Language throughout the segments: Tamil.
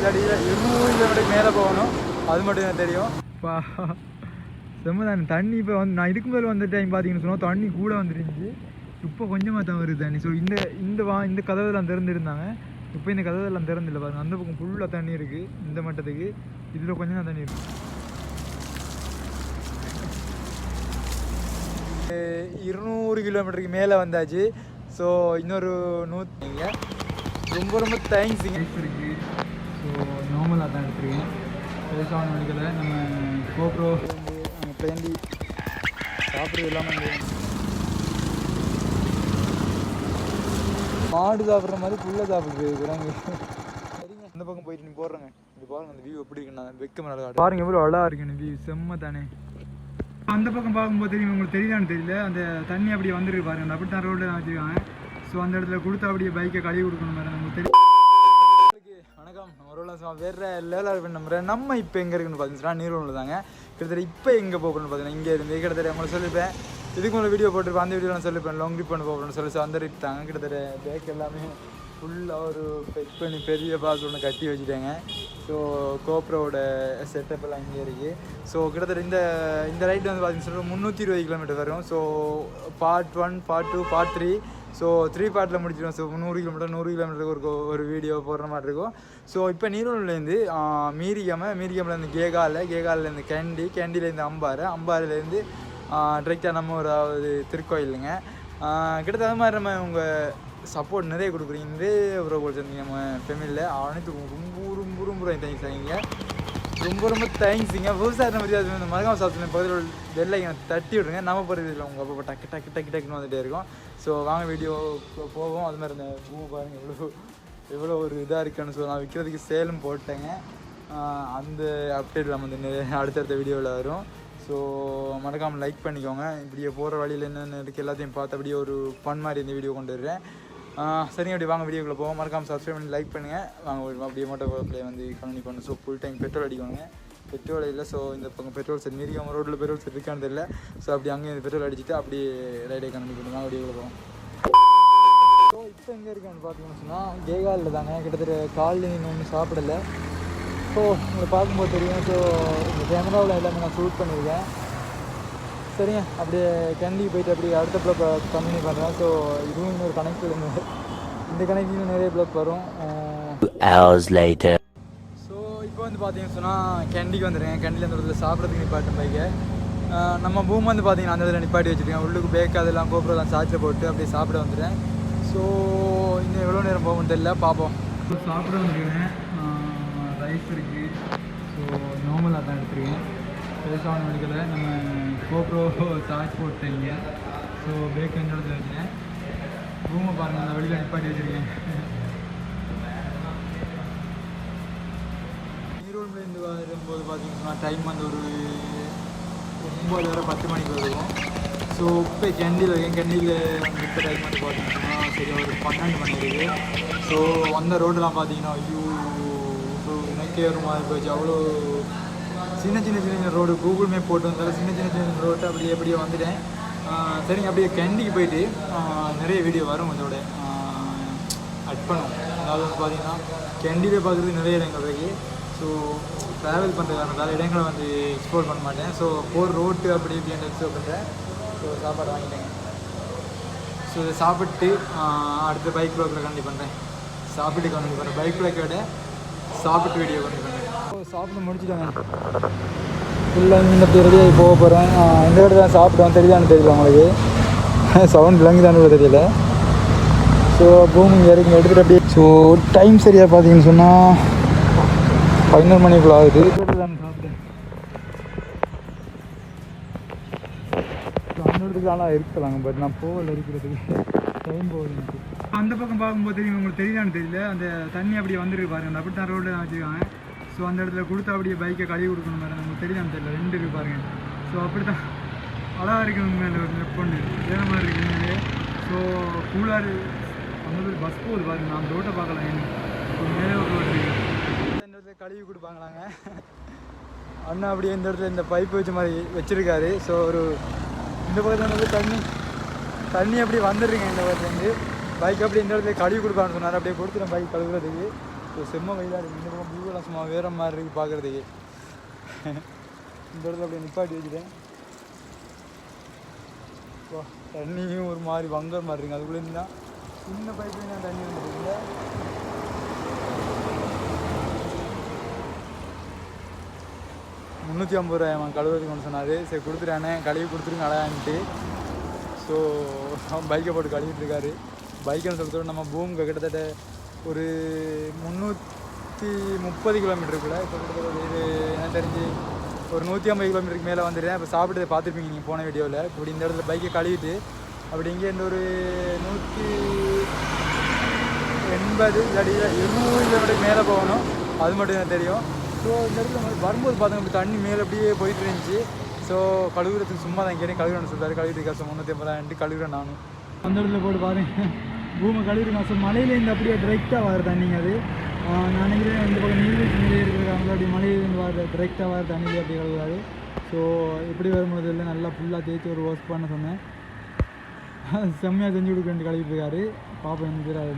இல்லாட்டி இருநூறு கிலோமீட்டருக்கு மேலே போகணும். அது மட்டும் எனக்கு தெரியும். செம்ம தானே தண்ணி இப்போ வந்து நான் இதுக்கு மேலே வந்த டைம் பார்த்தீங்கன்னு சொன்னால் தண்ணி கூட வந்துருந்துச்சு. இப்போ கொஞ்சமாக தான் வருது தண்ணி. ஸோ இந்த இந்த வா இந்த கதவுலாம் திறந்துருந்தாங்க. இப்போ இந்த கதவுலாம் திறந்தில்ல பாருங்க. அந்த பக்கம் ஃபுல்லாக தண்ணி இருக்குது இந்த மட்டத்துக்கு. இதில் கொஞ்சம் தான் தண்ணி இருக்குது இருநூறு கிலோமீட்டருக்கு மேலே வந்தாச்சு. ஸோ இன்னொரு நூற்றிங்க ரொம்ப ரொம்ப தேங்க்ஸுங்க இருக்குது நார்மலாக தான் எடுத்துருக்கேன் பெருசான வழிகளை நம்ம கோப்ரோ நம்ம பிளேண்டி சாப்பிட்றது இல்லாமல் மாடு சாப்பிட்ற மாதிரி புல்ல சாப்பிடுது குரங்கு. சரிங்க இந்த பக்கம் போயிட்டு நீ போடுறேங்க. இது பாருங்க அந்த வியூ எப்படி இருக்குன்னு நான் வெக்க மேலே பாருங்க எவ்வளோ அழகா இருக்கு இந்த வியூ செம்ம தானே. அந்த பக்கம் பார்க்கும்போது தெரியும் உங்களுக்கு தெரியுதான்னு தெரியல. அந்த தண்ணி அப்படியே வந்துருக்கு பாருங்க. அந்த அப்படி தான் ரோட்டில் வச்சுருக்காங்க ஸோ அந்த இடத்துல கொடுத்து அப்படியே பைக்கை கழுவி கொடுக்கணும் மாதிரி நமக்கு தெரியும். வணக்கம் வேறு ரோலாம் வேற லேலாக நம்ம நம்ம இப்போ எங்கே இருக்குன்னு பார்த்தீங்கன்னா நீரோவில் தாங்க. கிட்டத்தட்ட இப்போ எங்கே போகணும்னு பார்த்தீங்கன்னா இங்கே இருந்து கிட்டத்தட்ட நம்மளை சொல்லிப்பேன். இதுக்கு மேலே வீடியோ போட்டுருப்பேன். அந்த வீடியோலாம் சொல்லிப்பேன். லாங் ட்ரிப் பண்ண போகணும்னு சொல்லி so அந்த ட்ரிப் தாங்க. கிட்டத்தட்ட பேக் எல்லாமே ஃபுல்லாக ஒரு பெக் பண்ணி பெரிய பாஸ் ஒன்று கட்டி வச்சுட்டாங்க. ஸோ கோப்ரோட செட்டப் எல்லாம் இங்கே இருக்குது ஸோ கிட்டத்தட்ட இந்த இந்த ரைட் வந்து பார்த்தீங்கன்னா முந்நூற்றி இருபது கிலோமீட்டர் வரும். So part one part two part three so three பார்ட்டில் முடிச்சிடும் ஸோ நூறு கிலோமீட்டர் நூறு கிலோமீட்டருக்கு ஒரு ஒரு வீடியோ போடுற மாதிரி இருக்கும். ஸோ இப்போ நீரோலேருந்து மீரிகம மீரிகம்லேருந்து கேகால கேகாலேருந்து கேண்டி கேண்டிலேருந்து அம்பாறு அம்பாறுலேருந்து டிரெக்டாக நம்ம ஒரு அதாவது திருக்கோயிலுங்க. கிட்டத்தட்ட மாதிரி நம்ம உங்கள் சப்போர்ட் நிறைய கொடுக்குறீங்க. நிறைய உறவுகள் சேர்ந்தீங்க நம்ம ஃபேமிலியில் அனைத்துக்கும் ரொம்ப ரொம்ப ரொம்ப தேங்க்ஸ் ஆகிங்க ரொம்ப ரொம்ப தேங்க்ஸுங்க விவசாய நம்ம இந்த மரகாம சாப்பிட்டு பகுதியில் வெள்ளை தட்டி விடுங்க. நம்ம போகிறது இல்லை உங்கள் அப்பா டக்கு டக்கு டக்கு டக்குன்னு வந்துகிட்டே இருக்கும். ஸோ வாங்க வீடியோ போவோம். அது மாதிரி இந்த பூ பாருங்க எவ்வளோ எவ்வளோ ஒரு இதாக இருக்குன்னு ஸோ நான் விற்கிறதுக்கு சேலும் போட்டேங்க. அந்த அப்டேட் நம்ம வந்து அடுத்தடுத்த வீடியோவில் வரும். ஸோ மறக்காமல் லைக் பண்ணிக்கோங்க. இப்படியே போகிற வழியில் என்னென்ன இருக்குது எல்லாத்தையும் பார்த்து அப்படியே ஒரு ஃபன் மாதிரி இந்த வீடியோ கொண்டு வருவேன் சரிங்க அப்படி வாங்க வீடியோக்குள்ளே போவோம். மறக்காமல் சப்ஸ்கிரைப் பண்ணி லைக் பண்ணுங்கள் வாங்க அப்படியே மோட்டோ பிளே வந்து கண்டினியூ பண்ணணும் ஸோ ஃபுல் டைம் பெட்ரோல் அடிக்கணுங்க. பெட்ரோல் இல்லை ஸோ இந்த பக்கம் பெட்ரோல் செட் மீறி அவங்க ரோட்டில் பெட்ரோல் செட் இருக்கான்னு தெரியல. ஸோ அப்படி அங்கே இந்த பெட்ரோல் அடிச்சுட்டு அப்படியே ரைடே கண்டினியூ பண்ணுவாங்க வாங்க வீடியோக்குள்ளே போவோம். ஸோ இப்போ எங்கே இருக்கான்னு பார்த்தீங்கன்னு சொன்னால் கேகாலில் தாங்க. கிட்டத்தட்ட காலில் இன்னும் ஒன்றும் சாப்பிடல. ஸோ உங்களை பார்க்கும்போது தெரியும். ஸோ இந்த கேமராவில் எல்லாமே நான் ஷூட் பண்ணியிருக்கேன். சரிங்க. அப்படியே கேண்டிக்கு போயிட்டு அப்படியே அடுத்த ப்ளாக் கண்டினியூ பண்ணுறேன் ஸோ இதுவும் இன்னொரு கனெக்ட் இருந்து. இந்த கனெக்டிங் நிறைய ப்ளாக் வரும். ஸோ இப்போ வந்து பார்த்தீங்கன்னு சொன்னால் கேண்டிக்கு வந்துடுங்க கேண்டியில் அந்த இடத்துல சாப்பிட்றதுக்கு நிப்பாட்டும் பைக்கை நம்ம பூம் வந்து பார்த்தீங்கன்னா அந்த இதில் நிப்பாட்டி வச்சுருக்கேன். உள்ளுக்கு பேக் அதெல்லாம் கோபுரம் சார்ஜில் போட்டு அப்படியே சாப்பிட வந்துடுறேன். ஸோ இன்னும் எவ்வளோ நேரம் போகும் தெரியல. பார்ப்போம். சாப்பிட வந்துருக்கேன் ரைஸ் இருக்குது ஸோ நார்மலாக தான் எடுத்துருக்கேன். பெருசான மெடிக்கலை நம்ம கோப்ரோ சார்ஜ் போட்டீங்க ஸோ பேக் எந்த இடத்துல வச்சுருக்கேன் ரூமை பாருங்கள் அந்த வெளியில் நிப்பாட்டி வச்சுருக்கேன். ஈரோடுலேருந்து வரும்போது பார்த்தீங்கன்னா டைம் வந்து ஒரு ஒம்பது வரை பத்து மணிக்கு வருவோம். ஸோ இப்போ கெண்டியில் இருக்கேன் கெண்டியில் இப்போ டைம் வந்து பார்த்தீங்கன்னா சரி ஒரு பன்னெண்டு மணி இருக்குது. ஸோ அந்த ரோடெலாம் பார்த்தீங்கன்னா ஐயோ ஸோ எனக்கே ஒரு மாதிரி போச்சு. அவ்வளோ சின்ன சின்ன சின்ன சின்ன ரோடு கூகுள் மேப் போட்டு வந்தாலும் சின்ன சின்ன சின்ன ரோட்டு அப்படியே அப்படியே வந்துட்டேன். சரிங்க அப்படியே கெண்டிக்கு போயிட்டு நிறைய வீடியோ வரும் இதோட. அட் பண்ணும். அதாவது வந்து பார்த்தீங்கன்னா கெண்டியில் பார்க்குறது நிறைய இடங்கள் இருக்குது ஸோ ட்ராவல் பண்ணுறதுக்கான இடங்களை வந்து எக்ஸ்ப்ளோர் பண்ண மாட்டேன். ஸோ போர் ரோட்டு அப்படி இப்படி எக்ஸ்ப்ளோர் பண்ணுறேன் ஸோ சாப்பாடு வாங்கிட்டேங்க. ஸோ இதை சாப்பிட்டு அடுத்த பைக் ப்ளாக்கில் கண்டி பண்ணுறேன் சாப்பிட்டு கண்டி பண்ணுறேன் பைக் ப்ளாக்கை விட சாப்பிட்டு வீடியோ கண்டி பண்ணுறேன் சாப்பிட்டு முடிச்சுட்டாங்க. ஃபுல்லாக இந்த அப்படி ரெடியாகி போக போகிறேன் இந்த இடத்துல தான் சாப்பிடுவேன் தெரியுதான்னு தெரியல உங்களுக்கு. சவுண்ட் விளங்குதான்னு கூட தெரியல. ஸோ பூமி இங்கே இருக்கு எடுத்துகிட்டு அப்படியே ஸோ டைம் சரியாக பார்த்தீங்கன்னு சொன்னால் பதினோரு மணிக்குள்ள ஆகுது. தான் சாப்பிட்டேன் அந்த ஆனால் இருக்கலாங்க பட் நான் போகல இருக்கிறதுக்கு. டைம் போகுது எனக்கு. அந்த பக்கம் பார்க்கும்போது தெரியும் உங்களுக்கு தெரியுதான்னு தெரியல. அந்த தண்ணி அப்படியே வந்துருக்கு பாருங்க. அந்த அப்படி தான் ரோட்டில் தான் வச்சுருக்காங்க ஸோ அந்த இடத்துல கொடுத்து அப்படியே பைக்கை கழுவி கொடுக்கணும் மேடம் நமக்கு தெரியும் தெரியல. ரெண்டு இருக்கு பாருங்க. ஸோ அப்படி தான் அழகாக இருக்கு மேலே ஒரு பொண்ணு. வேறு மாதிரி இருக்குது ஸோ கூலார் அந்த பஸ் போகுது பாருங்க. நான் அந்த ரோட்டை பார்க்கலாம் எனக்கு மேலே ஒரு ரோடு இருக்குது இந்த இடத்துல கழுவி கொடுப்பாங்களாங்க. அண்ணா அப்படியே இந்த இடத்துல இந்த பைப்பு வச்ச மாதிரி வச்சிருக்காரு. ஸோ ஒரு இந்த பக்கத்துல வந்து தண்ணி தண்ணி அப்படி வந்துடுறீங்க இந்த பக்கத்துலேருந்து பைக் அப்படியே இந்த இடத்துல கழுவி கொடுப்பான்னு சொன்னார். அப்படியே கொடுத்துட்டேன் பைக் கழுவுறதுக்கு. ஸோ செம்ம வெயிலாக இருக்குது இந்த பக்கம் வியூவெல்லாம் சும்மா வேறு மாதிரி இருக்குது பார்க்குறதுக்கு இந்த இடத்துல அப்படியே நிப்பாட்டி வச்சுட்டேன். வா தண்ணியும் ஒரு மாதிரி வங்கர் மாதிரி இருக்குது அதுக்குள்ளே இருந்தால் சின்ன பைப்பு நான் தண்ணி வந்துருக்குல்ல முந்நூற்றி ஐம்பது ரூபாய் கழுவுறதுக்கு ஒன்று சொன்னார். சரி கொடுத்துட்டானே கழுவி கொடுத்துருங்க அழகான்ட்டு. ஸோ அவன் பைக்கை போட்டு கழுவிட்டு இருக்காரு. பைக்குன்னு சொல்லிட்டு நம்ம பூமுக்கு கிட்டத்தட்ட ஒரு முந்நூற்றி முப்பது கிலோமீட்டருக்குள்ளே இப்போ கிட்டத்தட்ட ஒரு இது எனக்கு தெரிஞ்சு ஒரு நூற்றி ஐம்பது கிலோமீட்டருக்கு மேலே வந்துடுறேன். இப்போ சாப்பிட்டு பார்த்துருப்பீங்க நீங்கள் போன வீடியோவில் இப்படி இந்த இடத்துல பைக்கை கழுவிட்டு அப்படி இங்கே இந்த ஒரு நூற்றி எண்பது இல்லாட்டி இருநூறு கிலோமீட்டருக்கு மேலே போகணும். அது மட்டும் தான் தெரியும். ஸோ இந்த இடத்துல வரும்போது பார்த்தோம் இப்படி தண்ணி மேலே அப்படியே போயிட்டு இருந்துச்சு. ஸோ கழுவுறதுக்கு சும்மா தான் கேட்டேன் கழுவுறேன்னு சொல்கிறாரு கழுவிட்டு காசு முந்நூற்றி ஐம்பதாயிரம் கழுவுறேன் நானும். அந்த இடத்துல போட்டு பாருங்கள் பூமை கழுவிட்டு ஸோ மலையிலேருந்து அப்படியே டிரெக்டாக வர தண்ணிங்க அது. நான் நினைக்கிறேன் இந்த பக்கம் நீர்வீழ்ச்சி நிலையே இருக்கிறவங்க அப்படி மலையிலேருந்து வர டிரெக்டாக வர தண்ணி அப்படி கழுவுறாரு. ஸோ எப்படி வரும்போது இல்லை நல்லா ஃபுல்லாக தேய்ச்சி ஒரு வாஷ் பண்ண சொன்னேன். செம்மையாக செஞ்சு கொடுக்க கழுவிட்டு இருக்காரு. பாப்பா என்ன தெரியாது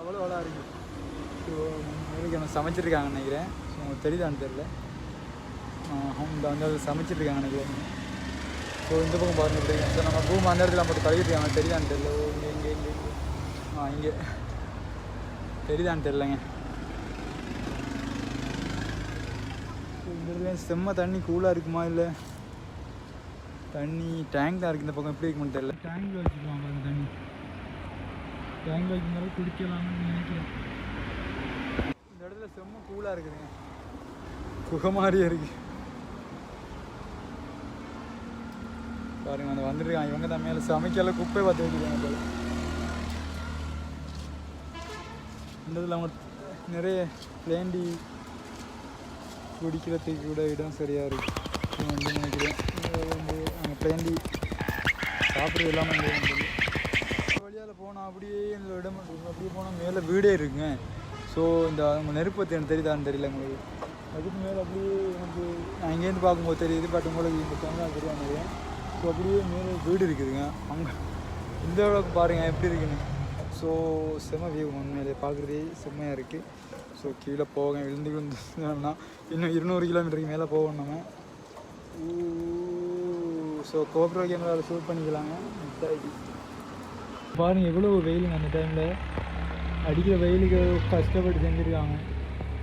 அவ்வளோ அழகாக இருக்குது ஸோ மேலுக்கு என்ன சமைச்சிருக்காங்கன்னு நினைக்கிறேன். ஸோ உங்களுக்கு தெரியுதான்னு தெரில அவங்க அந்த சமைச்சிருக்காங்க நினைக்கிறேன். ஸோ இந்த பக்கம் பாருங்க இப்படி. ஸோ நம்ம பூமி அந்த இடத்துல மட்டும் கழுவிட்டுருக்காங்க. தெரியுதான்னு தெரில ஓ இங்கே இங்கே இங்கே இங்கே. ஆ இங்கே. தெரியுதான்னு தெரிலங்க இந்த இடத்துல செம்ம தண்ணி கூலாக இருக்குமா இல்லை? தண்ணி டேங்க் தான் இருக்குது இந்த பக்கம். எப்படி இருக்குமான்னு தெரில டேங்க் வச்சுக்கலாம் பாருங்க தண்ணி. டேங்க் வைக்கிறதால குடிக்கலாம்னு நினைக்கிறேன். இடத்துல செம்ம கூலாக இருக்குதுங்க. குகை மாதிரியே இருக்கு. பாருங்க அந்த வந்துருக்கான் இவங்க தான் மேலே சமைக்கல குப்பை பார்த்து வைக்கிறாங்க போல. இந்த இதில் அவங்க நிறைய பிளேண்டி குடிக்கிறதுக்கு கூட இடம் சரியாக இருக்கு. வந்து நினைக்கிறேன். வந்து அங்கே பிளேண்டி சாப்பிட்றது இல்லாமல் வழியால் போனால் அப்படியே இந்த இடம் அப்படியே போனால் மேலே வீடே இருக்குங்க. ஸோ இந்த அவங்க நெருப்பு பற்றி எனக்கு தெரியுதான்னு தெரியல உங்களுக்கு? அதுக்கு மேலே அப்படியே எனக்கு நான் இங்கேருந்து பார்க்கும்போது தெரியுது பட் உங்களுக்கு இந்த கேமரா தெரியாது ஸோ அப்படியே மேலே வீடு இருக்குதுங்க. அங்கே இந்த அளவுக்கு பாருங்கள் எப்படி இருக்குன்னு. ஸோ செம வியூ உண்மையிலே பார்க்குறதே செம்மையாக இருக்குது ஸோ கீழே போக விழுந்து விழுந்துனா இன்னும் இருநூறு கிலோமீட்டருக்கு மேலே போகணும் நம்ம. ஸோ கோப்ரோ கேமராவில் ஷூட் பண்ணிக்கலாங்க. பாருங்கள் பாருங்க எவ்வளோ வெயிலுங்க அந்த டைமில் அடிக்கிற வெயிலுக்கு கஷ்டப்பட்டு செஞ்சுருக்காங்க.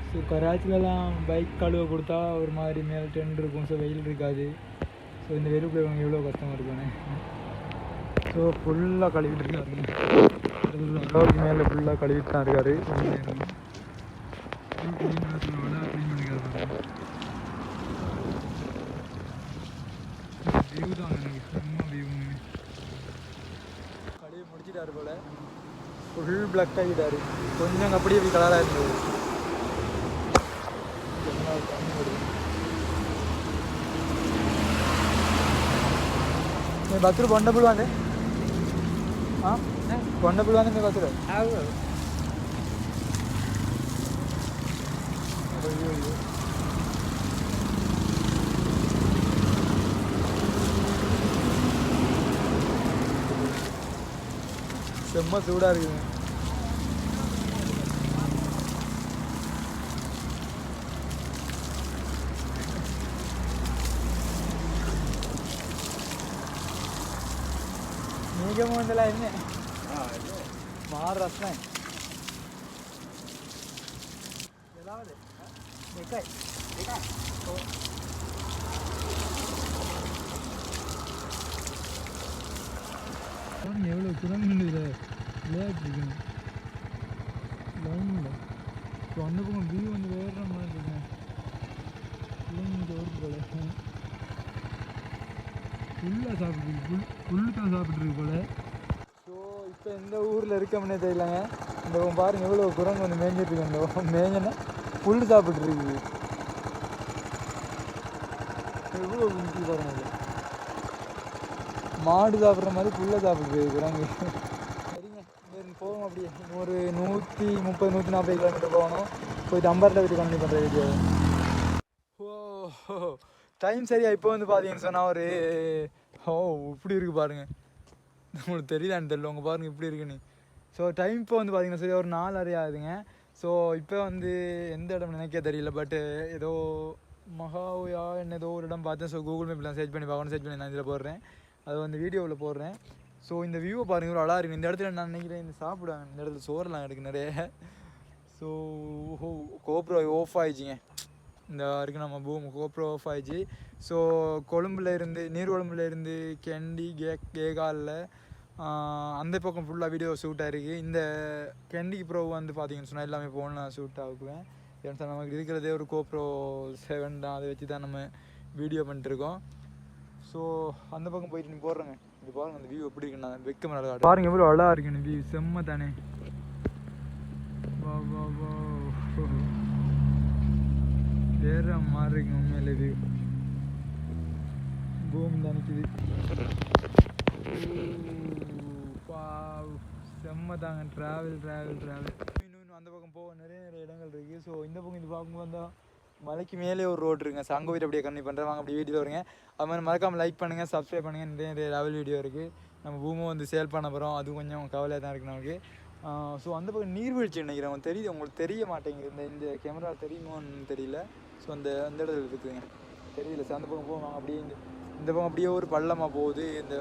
ஸோ கராச்சிலலாம் பைக் கழுவ கொடுத்தா ஒரு மாதிரி மேலே டென்ட் இருக்கும். ஸோ வெயில் இருக்காது. ஸோ இந்த வெறுப்பில் இவங்க எவ்வளோ கஷ்டமாக இருக்குன்னு ஸோ ஃபுல்லாக கழுவிட்டு இருக்காரு அளவுக்கு மேலே ஃபுல்லாக கழுவிட்டு தான் இருக்காரு. வியூ தான் எனக்கு கழுவி முடிச்சிட்டாரு போல. ஃபுல் பிளாக் ஆகிட்டாரு கொஞ்சம் அப்படியே இப்படி கலராக இருந்தது கொஞ்ச நாள் தண்ணி வருது. మీ బతులు బొండపులు అండి బొండపులు అండి మీ బతులు అయ్యో అయ్యో செம்ம சூடாக இருக்குதுங்க மேகமும் வந்தலாம் என்ன மாறுறாசன் எல்லாவது மீன் எவ்வளோ குரங்கு இதில் விளையாட்டுருக்குங்க லைனில். இப்போ அந்த பக்கம் வியூ வந்து வேறு மாதிரி இருக்குங்க குரங்கு ஒரு போல. ஃபுல்லாக சாப்பிட்ருக்கு ஃபுல் புல் தான் சாப்பிட்ருக்கு போல். ஸோ இப்போ எந்த ஊரில் இருக்கோம்னே தெரியலங்க. இந்த பக்கம் பாருங்கள் எவ்வளோ குரங்கு வந்து மேய்ஞ்சிட்ருக்கு அந்த பக்கம் மேய்ஞ்சினா ஃபுல் சாப்பிட்ருக்கு எவ்வளோ பாருங்க மாடு சாப்பிட்ற மாதிரி புல்லை சாப்பிடுது குரங்கு. சரிங்க இங்கே போவோம் அப்படியே. ஒரு நூற்றி முப்பது நூற்றி நாற்பது கிலோமீட்டர் போகணும். போயிட்டு அம்பாரில் போயிட்டு கம்மி பண்ணுற வீடியோ ஓ டைம் சரியா இப்போ வந்து பார்த்தீங்கன்னு சொன்னால் ஒரு ஓ இப்படி இருக்கு பாருங்க. உங்களுக்கு தெரியுதான்னு தெரியல. உங்கள் பாருங்க இப்படி இருக்குன்னு ஸோ டைம் இப்போ வந்து பார்த்தீங்கன்னா சரி ஒரு நாலு அரை ஆகுதுங்க. ஸோ இப்போ வந்து எந்த இடம் நினைக்க தெரியல. பட்டு ஏதோ மகாவியா என்ன ஏதோ ஒரு இடம் பார்த்தேன். ஸோ கூகுள் மேப்லாம் சர்ச் பண்ணி பார்க்கணும் சர்ச் பண்ணி நான் இதில் போடுறேன். அது வந்து வீடியோவில் போடுறேன். ஸோ இந்த வியூவை பாருங்க ஒரு அழகாக இருக்கு. இந்த இடத்துல நான் நினைக்கிறேன் இந்த சாப்பிடுவாங்க. இந்த இடத்துல சோறுலாம் எடுக்கு நிறைய. ஸோ கோப்ரோ ஓஃப் ஆயிடுச்சிங்க. இந்த வரைக்கும் நம்ம பூம் கோப்ரோ ஆஃப் ஆயிடுச்சு. ஸோ கொழும்புல இருந்து நீர்கொழும்புல இருந்து கெண்டி கே கேகாலில் அந்த பக்கம் ஃபுல்லாக வீடியோ ஷூட் ஆகிருக்கு இந்த கெண்டிக்கு ப்ரோ வந்து பார்த்தீங்கன்னு சொன்னால் எல்லாமே ஃபோன் நான் ஷூட் ஆகுவேன். ஏன்னா நமக்கு இருக்கிறதே ஒரு கோப்ரோ செவன் தான். அதை வச்சு தான் நம்ம வீடியோ பண்ணிட்டுருக்கோம் ஸோ அந்த பக்கம் போயிட்டு நீ போடுறேங்க இது பாருங்க அந்த வியூ எப்படி இருக்குன்னு நான் வெக்க மேலே பாருங்க எவ்வளோ அழகா இருக்கு இந்த வியூ செம்ம தானே. வா வா வா. வேற மாதிரி இருக்கு உண்மையில வியூ பூமி தான் நிற்குது செம்ம தாங்க. ட்ராவல் ட்ராவல் ட்ராவல் இன்னும் இன்னும் அந்த பக்கம் போக நிறைய நிறைய இடங்கள் இருக்குது ஸோ இந்த பக்கம் இது பார்க்கும்போது வந்தால் மலைக்கு மேலே ஒரு ரோடு இருக்குங்க. ஸோ அங்கே போயிட்டு அப்படியே கம்மி பண்ணுறேன் வாங்க அப்படி வீடியோ வருங்க. அது மாதிரி மறக்காமல் லைக் பண்ணுங்கள் சப்ஸ்கிரைப் பண்ணுங்கள் நிறைய நிறைய லெவல் வீடியோ இருக்குது நம்ம பூமும் வந்து சேல் பண்ண போகிறோம் அது கொஞ்சம் கவலையாக தான் இருக்குது நமக்கு. ஸோ அந்த பக்கம் நீர்வீழ்ச்சி நினைக்கிறேன். தெரியுது உங்களுக்கு தெரிய மாட்டேங்குது. இந்த இந்த கேமரா தெரியுமோன்னு தெரியல. ஸோ அந்த அந்த இடத்துல இருக்குதுங்க. தெரியல. சார் அந்த பக்கம் போவாங்க அப்படியே இந்த இந்த பக்கம் அப்படியே ஒரு பள்ளமாக போகுது. இந்த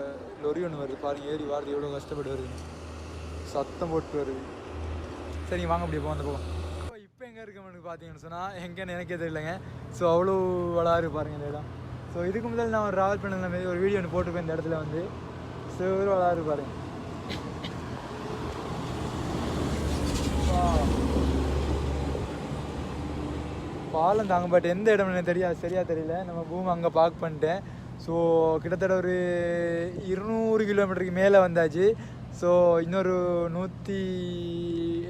லொரி ஒன்று வருது. பாருங்க ஏறி வாரது எவ்வளோ கஷ்டப்பட்டு வருது சத்தம் போட்டு வருது. சரிங்க வாங்க அப்படியே போவோம். அந்த பக்கம். எங்கே இருக்கவனுக்கு பார்த்தீங்கன்னு சொன்னால் எங்கேன்னு எனக்கே தெரியலங்க. ஸோ அவ்வளோ வளாறு பாருங்க இந்த இடம். ஸோ இதுக்கு முதல் நான் ஒரு ட்ராவல் பண்ண மாதிரி ஒரு வீடியோ ஒன்று போட்டிருப்பேன் இந்த இடத்துல வந்து. ஸோ ஒரு வளாரு பாருங்க. பாலம் தாங்க பட் எந்த இடம் எனக்கு தெரியாது சரியா தெரியல. நம்ம பூமி அங்கே பார்க் பண்ணிட்டேன். ஸோ கிட்டத்தட்ட ஒரு இருநூறு கிலோமீட்டருக்கு மேலே வந்தாச்சு. ஸோ இன்னொரு நூற்றி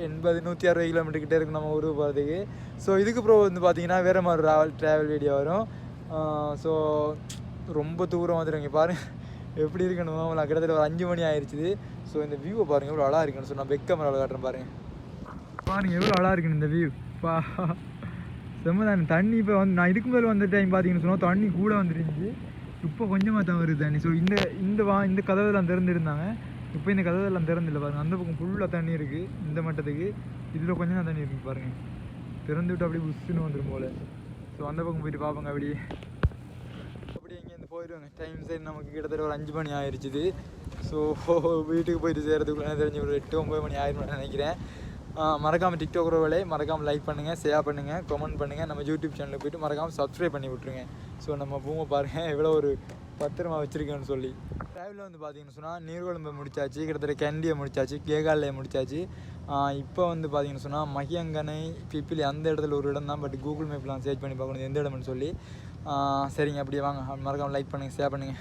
எண்பது நூற்றி அறுபது கிலோமீட்டர் கிட்டே இருக்கு நம்ம ஊருக்கு போகிறதுக்கு ஸோ இதுக்கு ப்ரோ வந்து பார்த்தீங்கன்னா வேறு மாதிரி ட்ராவல் ட்ராவல் வீடியோ வரும். ஸோ ரொம்ப தூரம் வந்துடுங்க பாருங்கள் எப்படி இருக்கணும் நான் கிட்டத்தட்ட ஒரு அஞ்சு மணி ஆயிடுச்சு ஸோ இந்த வியூவை பாருங்கள் எவ்வளோ அழகாக இருக்குன்னு. சொன்னால் பெக்க மரம் காட்டுறேன் பாருங்கள் பாருங்க எவ்வளோ அழகாக இருக்குன்னு இந்த வியூ பா செம்மதான தண்ணி இப்போ வந்து நான் இதுக்கு முதல்ல வந்த டைம் பார்த்தீங்கன்னு சொன்னால் தண்ணி கூட வந்துருந்துச்சு இப்போ கொஞ்சமாக தான் வருது தண்ணி. ஸோ இந்த இந்த வா இந்த கதவுலாம் திறந்துருந்தாங்க. இப்போ இந்த கதவுலாம் திறந்தில்ல பாருங்க. அந்த பக்கம் ஃபுல்லாக தண்ணி இருக்குது இந்த மட்டத்துக்கு. இதில் கொஞ்சம் தான் தண்ணி இருக்குது பாருங்க. திறந்து விட்டு அப்படியே உஸ்ஸுன்னு வந்துடும் போல். ஸோ அந்த பக்கம் போயிட்டு பார்ப்போங்க அப்படியே. அப்படியே இங்கேருந்து போயிடுவாங்க. டைம் சரி நமக்கு கிட்டத்தட்ட ஒரு அஞ்சு மணி ஆயிடுச்சுது ஸோ வீட்டுக்கு போயிட்டு சேர்றதுக்குள்ளே தெரிஞ்சு ஒரு எட்டு ஒம்பது மணி ஆயிரம் நினைக்கிறேன். மறக்காமல் டிக்டாக் ரோவலே மறக்காமல் லைக் பண்ணுங்கள் ஷேர் பண்ணுங்கள் கமெண்ட் பண்ணுங்கள் நம்ம யூடியூப் சேனலுக்கு போயிட்டு மறக்காமல் சப்ஸ்கிரைப் பண்ணி விட்ருங்க ஸோ நம்ம பூமை பாருங்கள் எவ்வளோ ஒரு பத்திரமா வச்சுருக்கேன்னு சொல்லி. டிராவலில் வந்து பார்த்தீங்கன்னு சொன்னால் நீர்கொழும்பை முடிச்சாச்சு கிட்டத்தட்ட கேண்டியை முடிச்சாச்சு கேகாலையை முடிச்சாச்சு. இப்போ வந்து பார்த்தீங்கன்னு சொன்னால் மகியங்கனை பிப்பிலி அந்த இடத்துல ஒரு இடம் தான் பட் கூகுள் மேப்லாம் சர்ச் பண்ணி பார்க்கணும் எந்த இடம்னு சொல்லி. சரிங்க அப்படியே வாங்க. மறக்காமல் லைக் பண்ணுங்கள் ஷேர் பண்ணுங்கள்